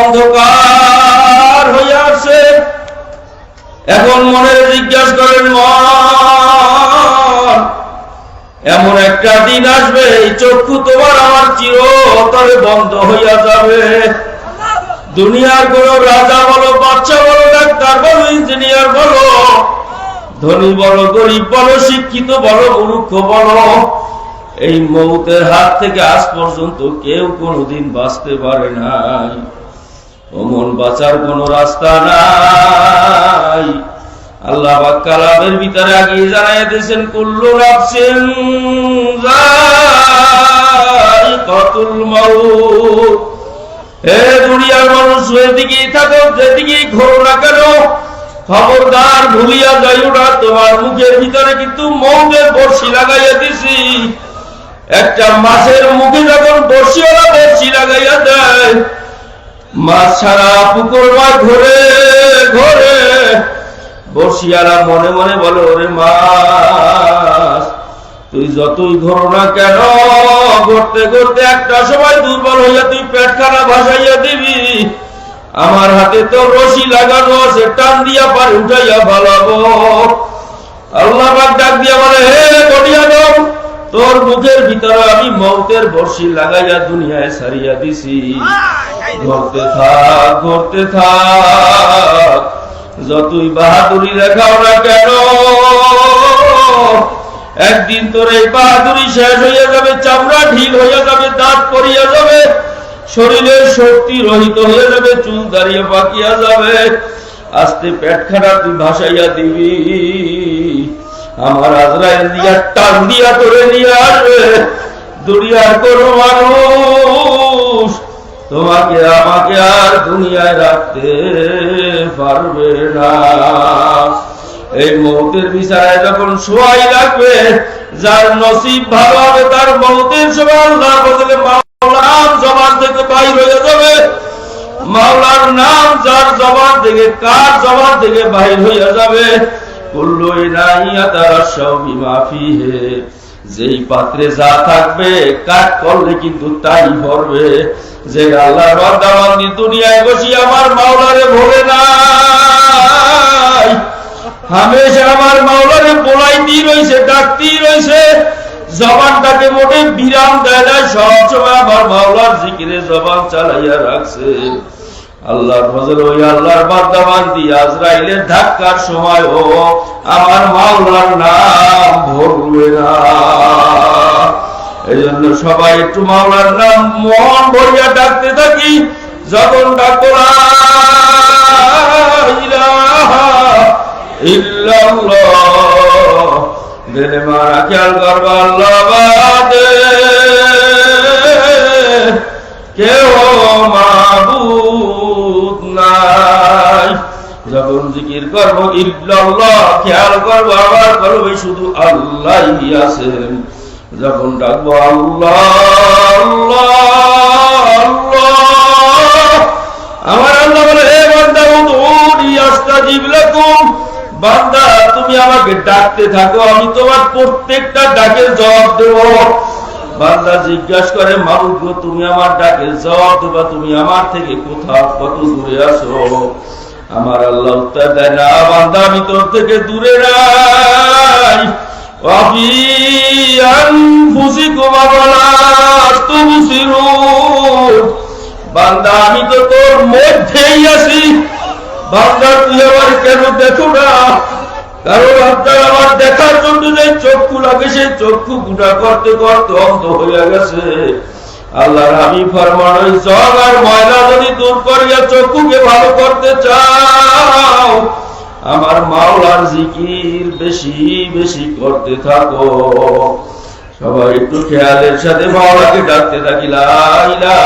অন্ধকার হয়ে আসে। এখন মনে জিজ্ঞাসা করেন মন এমন একটা দিন আসবে চক্ষু তোমার আমার বন্ধ হইয়া যাবে। দুনিয়ার রাজা বলো বাচ্চা বলো, ডাক্তার বলো, ইঞ্জিনিয়ার বলো, ধনী বলো, গরিব বলো, শিক্ষিত বলো, মূর্খ বলো, এই মৌতের হাত থেকে আজ পর্যন্ত কেউ কোনোদিন বাঁচতে পারে নাই। অমন বাঁচার কোন রাস্তা নাই। আল্লাহ কালামের ভিতরে আগিয়ে জানাই দিয়েছেন, কুল্লু নাফসিন যায়িকাতুল মাউত। হে দুনিয়ার মানুষ যেদিকেই থাকো, যেদিকেই ঘোরো না কেন, খবরদার ভুলিয়া তোমার মুখের ভিতরে কিন্তু একটা মাছের মুখে যখন বর্ষিওয়ালা বর্ষি লাগাইয়া দেয় মাছ ছাড়া পুকুর মাছ ঘরে ঘরে। বর্ষিয়ালা মনে মনে বলে, ওরে মাছ, তুই যতই ঘোরো না কেন, ঘুরতে ঘুরতে একটা সময় দুর্বল হইয়া তুই পেটখানা ভাসাইয়া দিবি। আমার হাতে তো রশি লাগানো আছে, টান দিয়া পারে উঠাইয়া ভালাবো। আল্লাহ ডাক দিয়া বলে, হে গড়িয়াদম তোর মুখের ভিতরে আমি মৌতের বর্ষি লাগাইয়া দুনিয়ায় সারিয়া দিছি। ঘুরতে থাক ঘুরতে থাক, যতই বাহাদুরি দেখাও না কেন, একদিন তোর এই বাহাদুরি শেষ হইয়া যাবে, চামড়া ঢিল হইয়া যাবে, দাঁত পড়িয়া যাবে, শরীরের শক্তি রহিত হয়ে যাবে, চুল দাঁড়িয়ে পাকিয়া যাবে। আস্তে পেট খারাপ তুই ভাসাইয়া দিবি। আমার আজরাইল দিয়া টান দিয়া করে নিয়ে আসবে। দুনিয়ার কোন মানুষ তোমাকে, আমাকে আর দুনিয়ায় রাখতে পারবে না। এই মৌতের বিচারায় যখন সোয়াই লাগবে, যার নসিব ভালো হবে, তার মৌতের সময় আল্লাহর বদলে মাওলার জবান থেকে বাইর হয়ে যাবে। মাওলার নাম যার জবান থেকে, কার জবান থেকে বাইর হইয়া যাবে? যেই পাত্রে যা থাকবে কাট করলে কিন্তু তাই ভরবে। যে বান্দাবান্দি দুনিয়ায় বসি আমার মাওলারে ভরে হামেশা আমার মাওলারে ডাকতেই জবানটাকে মোটে বিরাম দেয় না সব সময় আমার মাওলার জিকিরে জবান চালাইয়া রাখছে। ওই ধাক্কার সময়, ও আমার মাওলার নাম ভরবে না। এই জন্য সবাই একটু মাওলার নাম মন ভরিয়া ডাকতে থাকি যখন খেয়াল করবা, আল্লাহ কেউ নাই যখন জিকির করব খেয়াল করব, আবার করবে শুধু আল্লাহই আছেন। যখন ডাকবো, আল্লাহ আল্লাহ আল্লাহ। আমার আল্লাহ বলে বান্দা বান্দা, তুমি আমাকে ডাকতে থাকো, আমি তোমার প্রত্যেকটা ডাকের জবাব দেব। বান্দা জিজ্ঞাসা করে মাবুদ তুমি আমার ডাকের জবাব দেবা, তুমি আমার থেকে কোথাও কত দূরে আছো? আমার আল্লাহ বান্দা আমি তোর থেকে দূরে আমি তো তোর মধ্যেই আছি। বান্দা, তুই আবার কেন দেখো না? কারণ আপনার আমার দেখার জন্য যে চক্ষু লাগে, সেই চক্ষু গুটা করতে করতে অন্ধ হয়ে গেছে। আল্লাহর আমি ফরমান জগ আর ময়লা যদি দূর করিয়া চক্ষুকে ভালো করতে চাও, আমার মাওলার জিকির বেশি বেশি করতে থাকো। সবাই একটু খেয়ালের সাথে মাওলাকে ডাকতে থাকি, লা ইলাহা